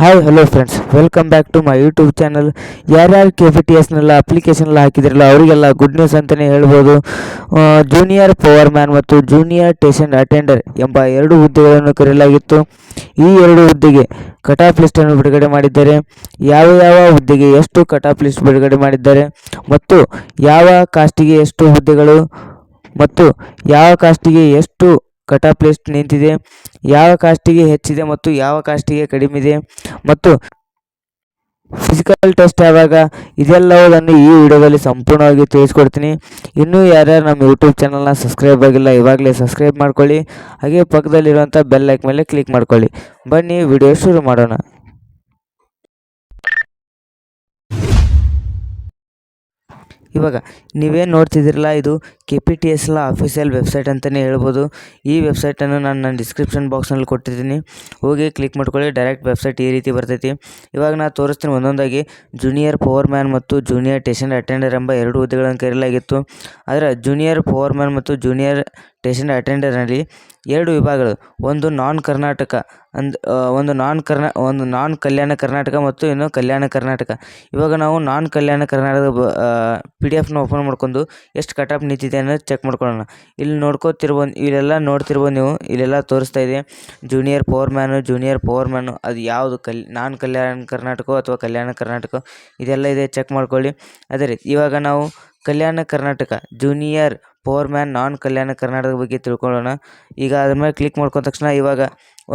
Hi hello friends welcome back to my YouTube channel ಯಾರ್ಯಾರು K P T ಎಸ್ನೆಲ್ಲ ಅಪ್ಲಿಕೇಶನ್ನೆಲ್ಲ ಹಾಕಿದ್ರಲ್ಲ, ಅವರಿಗೆಲ್ಲ ಗುಡ್ ನ್ಯೂಸ್ ಅಂತಲೇ ಹೇಳ್ಬೋದು. ಜೂನಿಯರ್ ಪವರ್ ಮ್ಯಾನ್ ಮತ್ತು ಜೂನಿಯರ್ ಟೇಷನ್ ಅಟೆಂಡರ್ ಎಂಬ ಎರಡು ಹುದ್ದೆಗಳನ್ನು ಕರೆಯಲಾಗಿತ್ತು. ಈ ಎರಡು ಹುದ್ದೆಗೆ ಕಟ್ ಆಫ್ ಲಿಸ್ಟನ್ನು ಬಿಡುಗಡೆ ಮಾಡಿದ್ದಾರೆ. ಯಾವ ಯಾವ ಹುದ್ದೆಗೆ ಎಷ್ಟು ಕಟ್ ಲಿಸ್ಟ್ ಬಿಡುಗಡೆ ಮಾಡಿದ್ದಾರೆ ಮತ್ತು ಯಾವ ಕಾಸ್ಟಿಗೆ ಎಷ್ಟು ಹುದ್ದೆಗಳು ಮತ್ತು ಯಾವ ಕಾಸ್ಟಿಗೆ ಎಷ್ಟು ಕಟ್ ಆಫ್ ಲಿಸ್ಟ್ ನಿಂತಿದೆ. ಯಾವ ಕಾಸ್ಟಿಗೆ ಹೆಚ್ಚಿದೆ ಮತ್ತು ಯಾವ ಕಾಸ್ಟಿಗೆ ಕಡಿಮೆ ಇದೆ ಮತ್ತು ಫಿಸಿಕಲ್ ಟೆಸ್ಟ್ ಯಾವಾಗ ಇದೆಲ್ಲವುದನ್ನು ಈ ವಿಡಿಯೋದಲ್ಲಿ ಸಂಪೂರ್ಣವಾಗಿ ತಿಳಿಸ್ಕೊಡ್ತೀನಿ. ಇನ್ನೂ ಯಾರ್ಯಾರು ನಮ್ಮ ಯೂಟ್ಯೂಬ್ ಚಾನಲ್ನ ಸಬ್ಸ್ಕ್ರೈಬ್ ಆಗಿಲ್ಲ, ಇವಾಗಲೇ ಸಬ್ಸ್ಕ್ರೈಬ್ ಮಾಡ್ಕೊಳ್ಳಿ. ಹಾಗೆ ಪಕ್ಕದಲ್ಲಿರುವಂಥ ಬೆಲ್ ಲೈಕ್ ಮೇಲೆ ಕ್ಲಿಕ್ ಮಾಡ್ಕೊಳ್ಳಿ. ಬನ್ನಿ, ವಿಡಿಯೋ ಶುರು ಮಾಡೋಣ. ಇವಾಗ ನೀವೇನು ನೋಡ್ತಿದ್ದೀರಲ್ಲ, ಇದು K P T S official website ಅಂತಲೇ ಹೇಳ್ಬೋದು. ಈ ವೆಬ್ಸೈಟನ್ನು ನಾನು ನನ್ನ ಡಿಸ್ಕ್ರಿಪ್ಷನ್ ಬಾಕ್ಸ್ನಲ್ಲಿ ಕೊಟ್ಟಿದ್ದೀನಿ. ಹೋಗಿ ಕ್ಲಿಕ್ ಮಾಡ್ಕೊಳ್ಳಿ ಡೈರೆಕ್ಟ್ ವೆಬ್ಸೈಟ್ ಈ ರೀತಿ ಬರ್ತೈತಿ. ಇವಾಗ ನಾನು ತೋರಿಸ್ತೀನಿ ಒಂದೊಂದಾಗಿ. ಜೂನಿಯರ್ ಪವರ್ ಮ್ಯಾನ್ ಮತ್ತು ಜೂನಿಯರ್ ಟೇಷನ್ ಅಟೆಂಡರ್ ಎಂಬ ಎರಡು ಹುದ್ದೆಗಳನ್ನು ಕರೆಯಲಾಗಿತ್ತು ಆದರೆ ಜೂನಿಯರ್ ಪವರ್ ಮ್ಯಾನ್ ಮತ್ತು ಜೂನಿಯರ್ ಸ್ಟೇಷನ್ ಅಟೆಂಡರ್ನಲ್ಲಿ ಎರಡು ವಿಭಾಗಗಳು, ಒಂದು ನಾನ್ ಕರ್ನಾಟಕ ಅಂದ್ ಒಂದು ನಾನ್ ಕರ್ನಾ ಒಂದು ನಾನ್ ಕಲ್ಯಾಣ ಕರ್ನಾಟಕ ಮತ್ತು ಇನ್ನು ಕಲ್ಯಾಣ ಕರ್ನಾಟಕ ಇವಾಗ ನಾವು ನಾನ್ ಕಲ್ಯಾಣ ಕರ್ನಾಟಕದ ಬ ಪಿ ಡಿ ಎಫ್ನ ಓಪನ್ ಮಾಡ್ಕೊಂಡು ಎಷ್ಟು ಕಟ್ ಆಫ್ ನಿಂತಿದೆ ಅನ್ನೋದು ಚೆಕ್ ಮಾಡ್ಕೊಳ್ಳೋಣ. ಇಲ್ಲಿ ನೋಡ್ಕೋತಿರ್ಬೋದು, ಇಲ್ಲೆಲ್ಲ ನೋಡ್ತಿರ್ಬೋದು ನೀವು, ಇಲ್ಲೆಲ್ಲ ತೋರಿಸ್ತಾ ಇದೆ. Junior power man junior power man ಅದು ಯಾವುದು ಕಲ್ ನಾನ್ ಕಲ್ಯಾಣ ಕರ್ನಾಟಕ ಅಥವಾ ಕಲ್ಯಾಣ ಕರ್ನಾಟಕ ಇದೆಲ್ಲ ಇದೆ ಚೆಕ್ ಮಾಡ್ಕೊಳ್ಳಿ. ಅದೇ ರೀತಿ, ಇವಾಗ ನಾವು Kalyana Karnataka junior power man non Kalyana ಕರ್ನಾಟಕದ ಬಗ್ಗೆ ತಿಳ್ಕೊಳ್ಳೋಣ. ಈಗ ಅದ್ರ ಮೇಲೆ ಕ್ಲಿಕ್ ಮಾಡ್ಕೊಂಡ ತಕ್ಷಣ ಇವಾಗ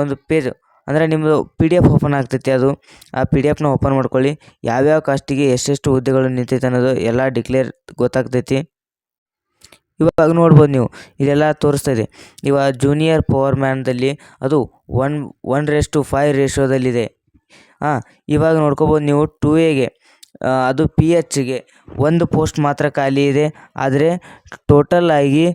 ಒಂದು ಪೇಜ್ ಅಂದರೆ ನಿಮ್ಮದು ಪಿ ಡಿ ಎಫ್ ಓಪನ್ ಆಗ್ತೈತಿ ಅದು. ಆ ಪಿ ಡಿ ಎಫ್ನ ಓಪನ್ ಮಾಡ್ಕೊಳ್ಳಿ. ಯಾವ್ಯಾವ ಕಾಸ್ಟಿಗೆ ಎಷ್ಟೆಷ್ಟು ಹುದ್ದೆಗಳು ನಿಂತೈತೆ ಅನ್ನೋದು ಎಲ್ಲ ಡಿಕ್ಲೇರ್ ಗೊತ್ತಾಗ್ತೈತಿ. ಇವಾಗ ನೋಡ್ಬೋದು ನೀವು ಇದೆಲ್ಲ ತೋರಿಸ್ತಾ ಇದೆ. ಇವಾಗ ಜೂನಿಯರ್ ಪವರ್ ಮ್ಯಾನ್ದಲ್ಲಿ ಅದು one one race to five ರೇಷೋದಲ್ಲಿದೆ ಹಾಂ ಇವಾಗ ನೋಡ್ಕೋಬೋದು ನೀವು ಟೂ ಎಗೆ ಅದು ಪಿ ಎಚ್ಗೆ ಒಂದು ಪೋಸ್ಟ್ ಮಾತ್ರ ಖಾಲಿ ಇದೆ. ಆದರೆ ಟೋಟಲ್ ಆಗಿ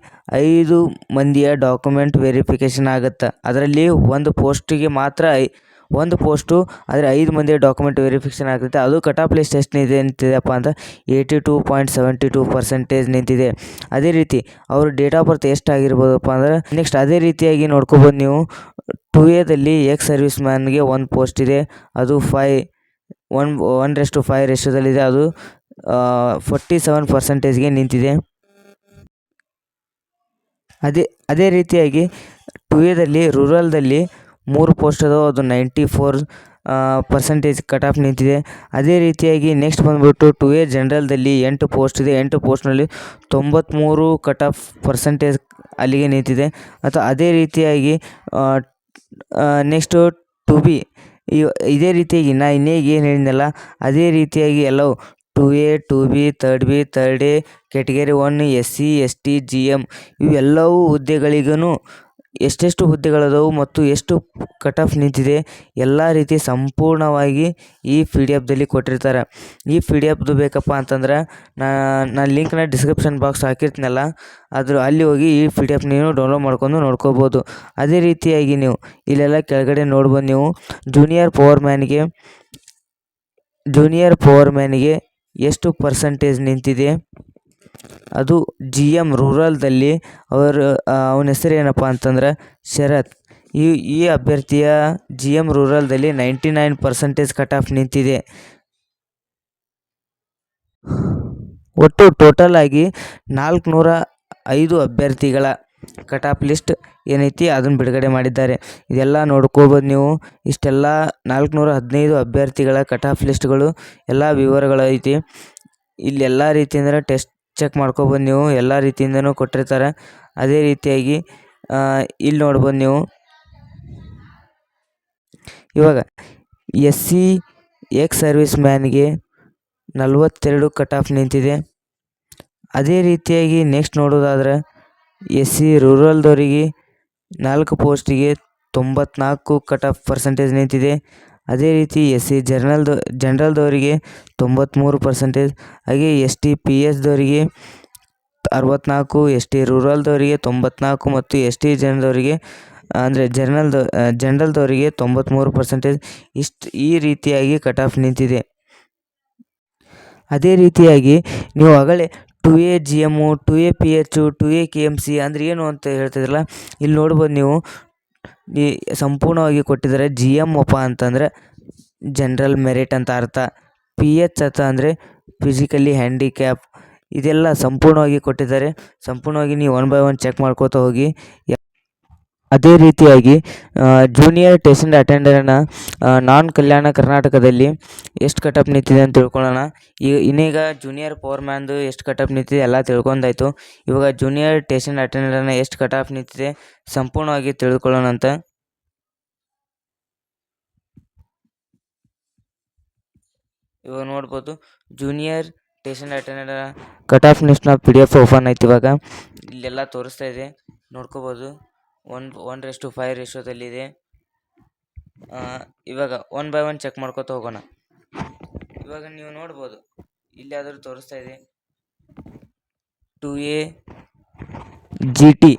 ಐದು ಮಂದಿಯ ಡಾಕ್ಯುಮೆಂಟ್ ವೆರಿಫಿಕೇಷನ್ ಆಗುತ್ತೆ. ಅದರಲ್ಲಿ ಒಂದು ಪೋಸ್ಟಿಗೆ ಮಾತ್ರ ಐ, ಒಂದು ಪೋಸ್ಟು ಆದರೆ ಐದು ಮಂದಿಯ ಡಾಕ್ಯುಮೆಂಟ್ ವೆರಿಫಿಕೇಷನ್ ಆಗುತ್ತೆ. ಅದು ಕಟ್ ಆಫ್ ಲಿಸ್ಟ್ ಎಷ್ಟು ನಿಂತಿದೆ ನಿಂತಿದೆಯಪ್ಪ ಅಂತ eighty two point seventy two percentage ನಿಂತಿದೆ. ಅದೇ ರೀತಿ ಅವ್ರ ಡೇಟ್ ಆಫ್ ಬರ್ತ್ ಎಷ್ಟು ಆಗಿರ್ಬೋದಪ್ಪ ಅಂದ್ರೆ ನೆಕ್ಸ್ಟ್ ಅದೇ ರೀತಿಯಾಗಿ ನೋಡ್ಕೊಬೋದು ನೀವು. ಟು ಎದಲ್ಲಿ ಎಕ್ಸ್ ಸರ್ವಿಸ್ ಮ್ಯಾನ್ಗೆ ಒಂದು ಪೋಸ್ಟ್ ಇದೆ. ಅದು five one one rest to five ರೇಷ್ಯೋದಲ್ಲಿದೆ ಅದು ಫೋರ್ಟಿ ಸೆವೆನ್ ಪರ್ಸೆಂಟೇಜ್ಗೆ ನಿಂತಿದೆ. ಅದೇ ಅದೇ ರೀತಿಯಾಗಿ ಟು ಎದಲ್ಲಿ ರೂರಲ್ದಲ್ಲಿ ಮೂರು ಪೋಸ್ಟ್ ಅದಾವೆ. ಅದು ninety four percentage cut off ನಿಂತಿದೆ. ಅದೇ ರೀತಿಯಾಗಿ ನೆಕ್ಸ್ಟ್ ಬಂದುಬಿಟ್ಟು ಟು ಎ ಜನರಲ್ದಲ್ಲಿ ಎಂಟು ಪೋಸ್ಟ್ ಇದೆ. ಎಂಟು ಪೋಸ್ಟ್ನಲ್ಲಿ ತೊಂಬತ್ತ್ಮೂರು ಕಟ್ ಆಫ್ ಪರ್ಸೆಂಟೇಜ್ ಅಲ್ಲಿಗೆ ನಿಂತಿದೆ. ಮತ್ತು ಅದೇ ರೀತಿಯಾಗಿ ನೆಕ್ಸ್ಟು ಟು ಬಿ ಇದೇ ರೀತಿಯಾಗಿ ನಾ ಇನ್ನೇಗ ಏನು ಹೇಳಿದ್ನಲ್ಲ, ಅದೇ ರೀತಿಯಾಗಿ ಎಲ್ಲವು two A two B third B third A category one S C S T G M ಇವೆಲ್ಲವೂ ಹುದ್ದೆಗಳಿಗೂ ಎಷ್ಟೆಷ್ಟು ಹುದ್ದೆಗಳದವು ಮತ್ತು ಎಷ್ಟು ಕಟ್ ಆಫ್ ನಿಂತಿದೆ, ಎಲ್ಲ ರೀತಿ ಸಂಪೂರ್ಣವಾಗಿ ಈ ಪಿ ಡಿ ಎಫ್ದಲ್ಲಿ ಕೊಟ್ಟಿರ್ತಾರೆ. ಈ ಪಿ ಡಿ ಎಫ್ದು ಬೇಕಪ್ಪ ಅಂತಂದ್ರೆ ನಾನು ಲಿಂಕ್ನ ಡಿಸ್ಕ್ರಿಪ್ಷನ್ ಬಾಕ್ಸ್ ಹಾಕಿರ್ತೀನಲ್ಲ, ಅದ್ರ, ಅಲ್ಲಿ ಹೋಗಿ ಈ ಪಿ ಡಿ ಎಫ್ ನೀವು ಡೌನ್ಲೋಡ್ ಮಾಡ್ಕೊಂಡು ನೋಡ್ಕೋಬೋದು. ಅದೇ ರೀತಿಯಾಗಿ ನೀವು ಇಲ್ಲೆಲ್ಲ ಕೆಳಗಡೆ ನೋಡ್ಬೋದು ನೀವು, ಜೂನಿಯರ್ ಪವರ್ ಮ್ಯಾನ್ಗೆ ಜೂನಿಯರ್ ಪವರ್ ಮ್ಯಾನ್ಗೆ ಎಷ್ಟು ಪರ್ಸಂಟೇಜ್ ನಿಂತಿದೆ ಅದು ಜಿ ಎಂ ರೂರಲ್ದಲ್ಲಿ ಅವರು ಅವನ ಹೆಸರು ಏನಪ್ಪ ಅಂತಂದ್ರೆ ಶರತ್. ಈ ಈ ಅಭ್ಯರ್ಥಿಯ G M ರೂರಲ್ದಲ್ಲಿ ninety nine percentage cut off ನಿಂತಿದೆ. ಒಟ್ಟು ಟೋಟಲ್ ಆಗಿ ನಾಲ್ಕುನೂರ ಐದು ಅಭ್ಯರ್ಥಿಗಳ ಕಟ್ ಆಫ್ ಲಿಸ್ಟ್ ಏನೈತಿ ಅದನ್ನು ಬಿಡುಗಡೆ ಮಾಡಿದ್ದಾರೆ. ಇದೆಲ್ಲ ನೋಡ್ಕೋಬೋದು ನೀವು. ಇಷ್ಟೆಲ್ಲ ನಾಲ್ಕುನೂರ ಹದಿನೈದು ಅಭ್ಯರ್ಥಿಗಳ ಕಟ್ ಆಫ್ ಲಿಸ್ಟ್ಗಳು ಎಲ್ಲ ವಿವರಗಳು ಐತಿ. ಇಲ್ಲೆಲ್ಲ ಎಲ್ಲ ರೀತಿ ಅಂದರೆ ಟೆಸ್ಟ್ ಚೆಕ್ ಮಾಡ್ಕೊಬೋದು ನೀವು. ಎಲ್ಲ ರೀತಿಯಿಂದನೂ ಕೊಟ್ಟಿರ್ತಾರೆ. ಅದೇ ರೀತಿಯಾಗಿ ಇಲ್ಲಿ ನೋಡ್ಬೋದು ನೀವು. ಇವಾಗ ಎಸ್ ಸಿ ಎಕ್ಸ್ ಸರ್ವಿಸ್ ಮ್ಯಾನ್ಗೆ ನಲವತ್ತೆರಡು ಕಟ್ ಆಫ್ ನಿಂತಿದೆ. ಅದೇ ರೀತಿಯಾಗಿ ನೆಕ್ಸ್ಟ್ ನೋಡೋದಾದ್ರೆ ಎಸ್ ಸಿ ರೂರಲ್ದವರಿಗೆ ನಾಲ್ಕು ಪೋಸ್ಟಿಗೆ ತೊಂಬತ್ನಾಲ್ಕು ಕಟ್ ಆಫ್ ಪರ್ಸೆಂಟೇಜ್ ನಿಂತಿದೆ. ಅದೇ ರೀತಿ ಎಸ್ ಸಿ ಜರ್ನಲ್ದು, ಜನರಲ್ದವರಿಗೆ ತೊಂಬತ್ತ್ಮೂರು ಪರ್ಸೆಂಟೇಜ್ ಹಾಗೆ ಎಸ್ ಟಿ ಪಿ ಎಸ್ದವರಿಗೆ ಅರವತ್ತ್ನಾಲ್ಕು ಎಸ್ ಟಿ ರೂರಲ್ದವರಿಗೆ ತೊಂಬತ್ನಾಲ್ಕು ಮತ್ತು ಎಸ್ ಟಿ ಜನದವರಿಗೆ ಅಂದರೆ ಜರ್ನಲ್ದ, ಜನರಲ್ದವರಿಗೆ ತೊಂಬತ್ತ್ಮೂರು ಪರ್ಸೆಂಟೇಜ್ ಇಷ್ಟು ಈ ರೀತಿಯಾಗಿ ಕಟ್ ಆಫ್ ನಿಂತಿದೆ. ಅದೇ ರೀತಿಯಾಗಿ ನೀವು ಆಗಲೇ two A G M two A P H two A K M C ಅಂದರೆ ಏನು ಅಂತ ಹೇಳ್ತಿದ್ರಲ್ಲ, ಇಲ್ಲಿ ನೋಡ್ಬೋದು ನೀವು ಈ ಸಂಪೂರ್ಣವಾಗಿ ಕೊಟ್ಟಿದ್ದಾರೆ ಜಿ ಎಂ ಒಪ್ಪ ಅಂತಂದರೆ ಜನರಲ್ ಮೆರಿಟ್ ಅಂತ ಅರ್ಥ. ಪಿ ಎಚ್ ಅಂತ ಅಂದರೆ ಫಿಸಿಕಲಿ ಹ್ಯಾಂಡಿಕ್ಯಾಪ್ ಇದೆಲ್ಲ ಸಂಪೂರ್ಣವಾಗಿ ಕೊಟ್ಟಿದ್ದಾರೆ. ಸಂಪೂರ್ಣವಾಗಿ ನೀವು ಒನ್ ಬೈ ಒನ್ ಚೆಕ್ ಮಾಡ್ಕೋತಾ ಹೋಗಿ ಅದೇ ರೀತಿಯಾಗಿ ಜೂನಿಯರ್ ಟೇಷನ್ ಅಟೆಂಡರ್ನ ನಾನ್ ಕಲ್ಯಾಣ ಕರ್ನಾಟಕದಲ್ಲಿ ಎಷ್ಟು ಕಟಪ್ ನಿಂತಿದೆ ಅಂತ ತಿಳ್ಕೊಳ್ಳೋಣ. ಈಗ ಇನ್ನೀಗ ಜೂನಿಯರ್ ಪವರ್ ಮ್ಯಾನ್ದು ಎಷ್ಟು ಕಟಪ್ ನಿಂತಿದೆ ಎಲ್ಲ ತಿಳ್ಕೊಂಡಾಯ್ತು. ಇವಾಗ ಜೂನಿಯರ್ ಟೇಷನ್ ಅಟೆಂಡರ್ನ ಎಷ್ಟು ಕಟಾಫ್ ನಿಂತಿದೆ ಸಂಪೂರ್ಣವಾಗಿ ತಿಳ್ಕೊಳ್ಳೋಣ ಅಂತ. ಇವಾಗ ನೋಡ್ಬೋದು junior station attender cut off ಲಿಸ್ಟ್ನ P D F open ಆಯ್ತು ಇವಾಗ. ಇಲ್ಲೆಲ್ಲ ತೋರಿಸ್ತಾ ಇದೆ. ನೋಡ್ಕೋಬೋದು. ಒನ್ ಒನ್ ರೆಸ್ಟು ಫೈವ್ ರೇಷೋದಲ್ಲಿದೆ ಇವಾಗ ಒನ್ ಬೈ ಒನ್ ಚೆಕ್ ಮಾಡ್ಕೊತ ಹೋಗೋಣ. ಇವಾಗ ನೀವು ನೋಡ್ಬೋದು. ಇಲ್ಲಾದರೂ ತೋರಿಸ್ತಾ ಇದೆ. Two A G T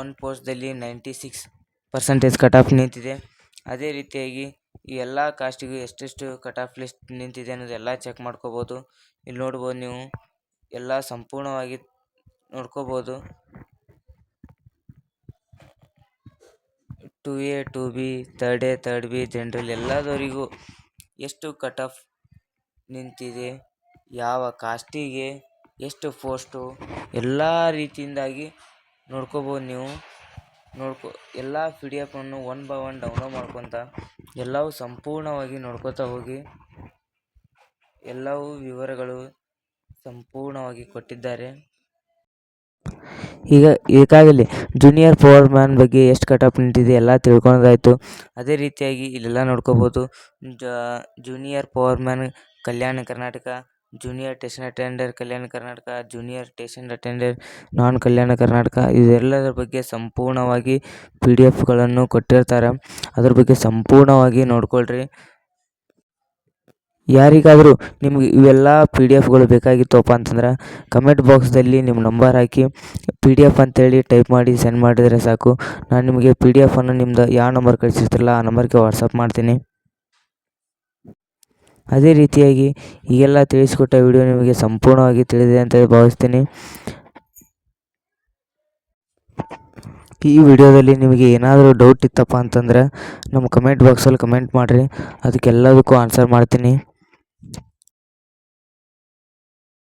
one ಪೋಸ್ಟ್ದಲ್ಲಿ ninety six percentage cut off ನಿಂತಿದೆ. ಅದೇ ರೀತಿಯಾಗಿ ಈ ಎಲ್ಲ ಕಾಸ್ಟಿಗೂ ಎಷ್ಟೆಷ್ಟು ಕಟ್ ಆಫ್ ಲಿಸ್ಟ್ ನಿಂತಿದೆ ಅನ್ನೋದೆಲ್ಲ ಚೆಕ್ ಮಾಡ್ಕೋಬೋದು. ಇಲ್ಲಿ ನೋಡ್ಬೋದು ನೀವು ಎಲ್ಲ ಸಂಪೂರ್ಣವಾಗಿ ನೋಡ್ಕೋಬೋದು. Two A, two B third A third B, general ಎಲ್ಲದವರಿಗೂ ಎಷ್ಟು ಕಟ್ ಆಫ್ ನಿಂತಿದೆ, ಯಾವ ಕಾಸ್ಟಿಗೆ, ಎಷ್ಟು ಪೋಸ್ಟು, ಎಲ್ಲ ರೀತಿಯಿಂದಾಗಿ ನೋಡ್ಕೋಬೋದು ನೀವು. ನೋಡ್ಕೊ, ಎಲ್ಲ ಪಿ ಡಿ ಎಫನ್ನು ಒನ್ ಬೈ ಒನ್ ಡೌನ್ಲೋಡ್ ಮಾಡ್ಕೊತ ಎಲ್ಲವೂ ಸಂಪೂರ್ಣವಾಗಿ ನೋಡ್ಕೋತಾ ಹೋಗಿ, ಎಲ್ಲವೂ ವಿವರಗಳು ಸಂಪೂರ್ಣವಾಗಿ ಕೊಟ್ಟಿದ್ದಾರೆ. ಈಗ ಈಗಾಗಲೇ ಜೂನಿಯರ್ ಪವರ್ ಮ್ಯಾನ್ ಬಗ್ಗೆ ಎಷ್ಟು ಕಟಪ್ ನಿಂತಿದೆ ಎಲ್ಲ ತಿಳ್ಕೊಳೋದಾಯಿತು ಅದೇ ರೀತಿಯಾಗಿ ಇಲ್ಲೆಲ್ಲ ನೋಡ್ಕೋಬೋದು. Junior power man Kalyana Karnataka junior station attender Kalyana Karnataka junior station attender non Kalyana Karnataka ಇದೆಲ್ಲದರ ಬಗ್ಗೆ ಸಂಪೂರ್ಣವಾಗಿ ಪಿ ಡಿ ಎಫ್ಗಳನ್ನು ಕೊಟ್ಟಿರ್ತಾರೆ. ಅದ್ರ ಬಗ್ಗೆ ಸಂಪೂರ್ಣವಾಗಿ ನೋಡ್ಕೊಳ್ರಿ. ಯಾರಿಗಾದರೂ ನಿಮ್ಗೆ ಇವೆಲ್ಲ ಪಿ ಡಿ ಎಫ್ಗಳು ಬೇಕಾಗಿತ್ತಪ್ಪ ಅಂತಂದ್ರೆ ಕಮೆಂಟ್ ಬಾಕ್ಸ್ದಲ್ಲಿ ನಿಮ್ಮ ನಂಬರ್ ಹಾಕಿ ಪಿ ಡಿ ಎಫ್ ಅಂತೇಳಿ ಟೈಪ್ ಮಾಡಿ ಸೆಂಡ್ ಮಾಡಿದರೆ ಸಾಕು. ನಾನು ನಿಮಗೆ ಪಿ ಡಿ ಎಫನ್ನು ನಿಮ್ದು ಯಾವ ನಂಬರ್ ಕಳಿಸಿರ್ತಿರಲ್ಲ ಆ ನಂಬರ್ಗೆ ವಾಟ್ಸಪ್ ಮಾಡ್ತೀನಿ. ಅದೇ ರೀತಿಯಾಗಿ ಈಗೆಲ್ಲ ತಿಳಿಸಿಕೊಟ್ಟ ವಿಡಿಯೋ ನಿಮಗೆ ಸಂಪೂರ್ಣವಾಗಿ ತಿಳಿದಿದೆ ಅಂತ ಭಾವಿಸ್ತೀನಿ. ಈ ವಿಡಿಯೋದಲ್ಲಿ ನಿಮಗೆ ಏನಾದರೂ ಡೌಟ್ ಇತ್ತಪ್ಪ ಅಂತಂದ್ರೆ ನಮ್ಮ ಕಮೆಂಟ್ ಬಾಕ್ಸಲ್ಲಿ ಕಮೆಂಟ್ ಮಾಡಿರಿ. ಅದಕ್ಕೆಲ್ಲದಕ್ಕೂ ಆನ್ಸರ್ ಮಾಡ್ತೀನಿ.